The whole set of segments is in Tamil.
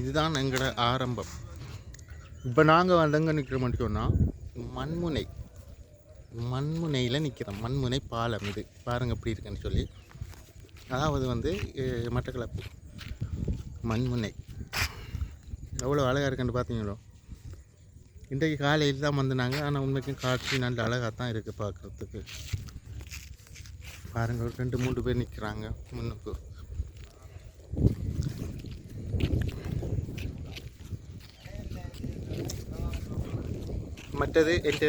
இதுதான் எங்களோட ஆரம்பம். இப்போ நாங்கள் வந்து எங்கே நிற்கிறோம்னு சொன்னால் மண்முனை. மண்முனையில் நிற்கிறோம் மண்முனை பாலம் இது. பாருங்கள் எப்படி இருக்குன்னு சொல்லி. அதாவது வந்து மட்டக்களப்பு. மண்முனை. எவ்வளோ அழகாக இருக்குன்னு பார்த்தீங்களோ இன்றைக்கு காலையில் தான் வந்தாங்க ஆனால் உண்மைக்கும் காட்சி நல்ல அழகாக தான் இருக்குது பார்க்குறதுக்கு பாருங்கள் ரெண்டு மூணு பேர் நிற்கிறாங்க முன்னுக்கு. மற்றது எந்த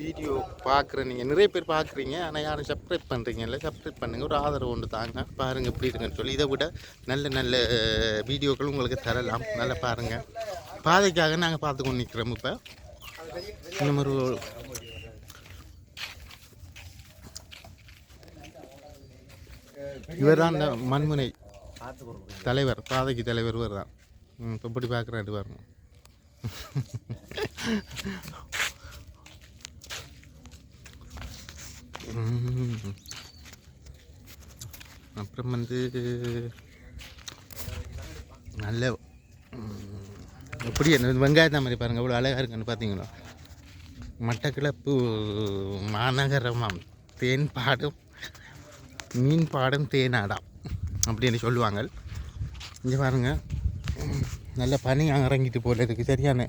வீடியோ பார்க்குற நீங்கள் நிறைய பேர் பார்க்குறீங்க. ஆனால் யாரும் சப்ஸ்கிரைப் பண்ணுறீங்க இல்லை சப்ஸ்கிரைப் பண்ணுங்கள் ஒரு ஆதரவு ஒன்று தாங்க. பாருங்கள் எப்படி இருக்குன்னு சொல்லி. இதை விட நல்ல நல்ல வீடியோக்கள் உங்களுக்கு தரலாம். நல்லா பாருங்கள் பாதைக்காக நாங்கள் பார்த்து கொண்டு நிற்கிறோம் இப்போ. இந்த ஒரு இவர் தான் இந்த மண்முனை தலைவர் பாதைக்கு தலைவர் இவர் தான் இப்போ இப்படி பார்க்குறாரு பாருங்க. அப்புறம் வந்து நல்ல எப்படி என்ன வெங்காயத்தை மாதிரி பாருங்கள் அவ்வளோ அழகாக இருக்குன்னு பார்த்தீங்களா மட்டக்கிளப்பு மாநகரமாம் தேன் பாடும் மீன் பாடும் தேனாடாம் அப்படின்னு சொல்லுவாங்க. இங்கே பாருங்கள் நல்ல பனி இறங்கிட்டு போல இருக்கு சரியான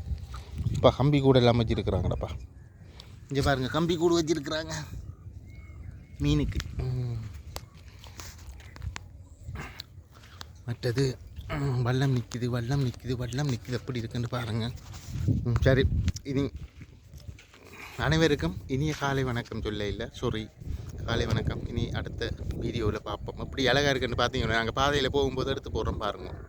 இப்போ கம்பி கூட எல்லாம் வச்சுருக்குறாங்கடப்பா இங்கே பாருங்க கம்பி கூடு வச்சுருக்குறாங்க. மீனுக்கு. மற்றது வல்லம் நிற்கிது வல்லம் நிற்கிது வல்லம் நிற்கிது எப்படி இருக்குன்னு பாருங்க. ம், சரி. இனி அனைவருக்கும் இனிய காலை வணக்கம் சொல்ல இல்லை. சாரி காலை வணக்கம். இனி அடுத்த வீடியோவில் பார்ப்போம். எப்படி அழகாக இருக்குன்னு பார்த்தீங்கன்னா நாங்கள் பாதையில் போகும்போது எடுத்து போடுறோம் பாருங்கள்